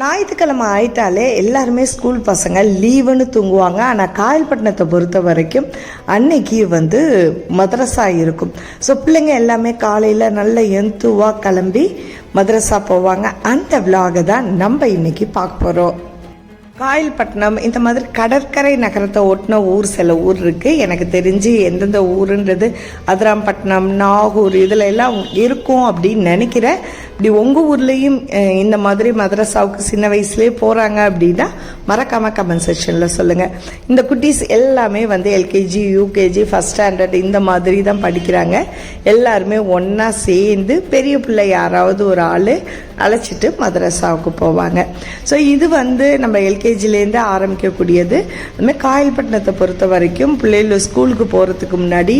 ஞாயிற்றுக்கிழமை ஆயிட்டாலே எல்லாருமே ஸ்கூல் பசங்க லீவுன்னு தூங்குவாங்க. ஆனால் காயல்பட்டினத்தை பொறுத்த வரைக்கும் அன்னைக்கு வந்து மதரசா இருக்கும். ஸோ பிள்ளைங்க எல்லாமே காலையில் நல்ல எந்துவாக கிளம்பி மதரசா போவாங்க. அந்த விலாகை தான் நம்ம இன்னைக்கு பார்க்க போகிறோம் காயல்பட்டினம் இந்த மாதிரி கடற்கரை நகரத்தை ஒட்டின ஊர் சில ஊர் இருக்குது எனக்கு தெரிஞ்சு எந்தெந்த ஊருன்றது அதிராம்பட்டினம் நாகூர் இதில் எல்லாம் இருக்கும் அப்படின்னு நினைக்கிறேன் இப்படி உங்கள் ஊர்லேயும் இந்த மாதிரி மதரசாவுக்கு சின்ன வயசுலேயே போகிறாங்க அப்படின்னா மறக்காமல் கமெண்ட் செக்ஷனில் சொல்லுங்கள் இந்த குட்டீஸ் எல்லாமே வந்து எல்கேஜி யூகேஜி ஃபஸ்ட் ஸ்டாண்டர்ட் இந்த மாதிரி தான் படிக்கிறாங்க. எல்லாருமே ஒன்றா சேர்ந்து பெரிய பிள்ளை யாராவது ஒரு ஆள் அழைச்சிட்டு மதரசாவுக்கு போவாங்க. ஸோ இது வந்து நம்ம எல்கேஜிலேருந்து ஆரம்பிக்கக்கூடியது. அதுமாதிரி காயல்பட்டினத்தை பொறுத்த வரைக்கும் பிள்ளைகள் ஸ்கூலுக்கு போகிறதுக்கு முன்னாடி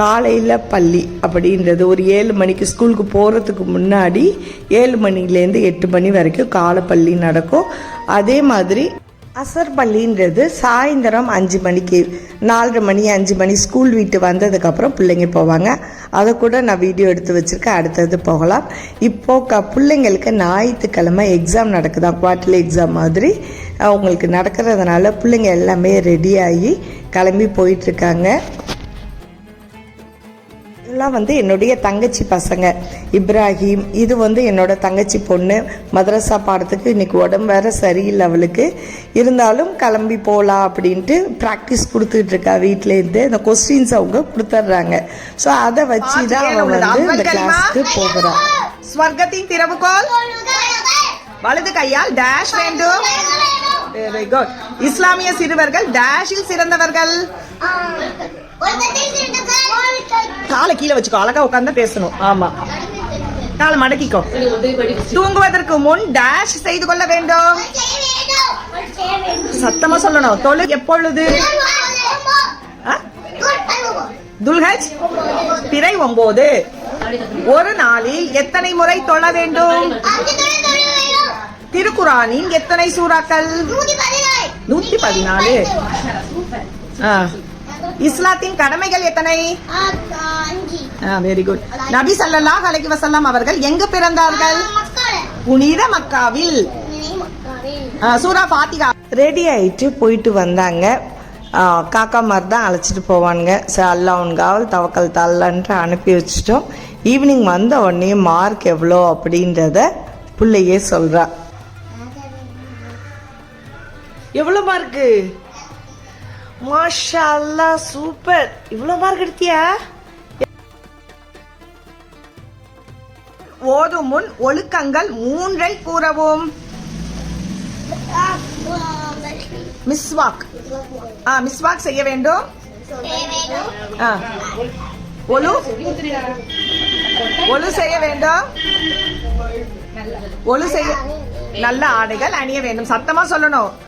காலையில் பள்ளி அப்படின்றது ஒரு ஏழு மணிக்கு ஸ்கூலுக்கு போகிறதுக்கு முன்னாடி ஏழு மணிலேருந்து எட்டு மணி வரைக்கும் காலைப்பள்ளி நடக்கும். அதே மாதிரி அசர் பள்ளின்றது சாயந்தரம் அஞ்சு மணிக்கு நாலரை மணி அஞ்சு மணி ஸ்கூல் வீட்டு வந்ததுக்கப்புறம் பிள்ளைங்க போவாங்க. அதை கூட நான் வீடியோ எடுத்து வச்சுருக்கேன். அடுத்தது போகலாம். இப்போ க பிள்ளைங்களுக்கு ஞாயிற்றுக்கிழமை எக்ஸாம் நடக்குதா குவார்டர்லி எக்ஸாம் மாதிரி அவங்களுக்கு நடக்கிறதுனால பிள்ளைங்க எல்லாமே ரெடியாகி கிளம்பி போயிட்டுருக்காங்க. இதெல்லாம் வந்து என்னுடைய தங்கச்சி பசங்க. இப்ராஹிம் இது வந்து என்னோட தங்கச்சி பொண்ணு. மதரசா பாடத்துக்கு இன்னைக்கு உடம்பு வேற சரியில்லை அவளுக்கு. இருந்தாலும் கிளம்பி போகலாம் அப்படின்ட்டு ப்ராக்டிஸ் கொடுத்துட்டு இருக்கா வீட்டில இருந்து. இந்த கொஸ்டின்ஸ் அவங்க கொடுத்துட்றாங்க. ஸோ அதை வச்சு தான் அவன் வந்து இந்த கிளாஸ்க்கு போகிறான். ஸ்வர்க்கத்தின் திறவுகோல். வலது கையால் டேஷ் வேண்டும். வெரி குட் இஸ்லாமிய சிறுவர்கள் டேஷில் சிறந்தவர்கள். காலை கீழே வச்சுக்கோ அழகா உட்கார்ந்து பேசணும். ஆமா. காலை மடக்கிக்கோ. தூங்குவதற்கு முன் டேஷ் செய்து கொள்ள வேண்டும். சத்தமா சொல்லணும். தொழு எப்பொழுது? துல்ஹஜ்? பிறை ஒன்பது ஒரு நாளில் எத்தனை முறை தொழ வேண்டும்? திருக்குறானின் எத்தனை சூறாக்கள்? நூத்தி பதினாலு. ஆ. இஸ்லாத்தின் கடமைகள் எத்தனை? வெரி குட் நபி சல்லாஹ் அலகி வசல்லாம் அவர்கள் எங்கு பிறந்தார்கள்? புனித மக்காவில். சூரா ஃபாத்திகா ரெடி ஆயிட்டு போயிட்டு வந்தாங்க. காக்கா மாதிரி தான் அழைச்சிட்டு போவானுங்க. சரி அல்லாவுன் காவல் தவக்கல் தல்லன்ட்டு அனுப்பி வச்சிட்டோம். ஈவினிங் வந்த உடனே மார்க் எவ்வளோ அப்படின்றத பிள்ளையே சொல்றா. எவ்வளோ மார்க்கு மாஷா அல்லா சூப்பர் இவ்வளோ மார்க் எடுத்தியா? ஓதும் முன் ஒழுக்கங்கள் மூன்றை கூறவும். மிஸ்வாக் ஆ மிஸ்வாக் செய்ய வேண்டும். ஆ. ஒலு ஒலு செய்ய வேண்டும். ஒலு செய்ய நல்ல ஆடைகள் அணிய வேண்டும். சத்தமா சொல்லணும்.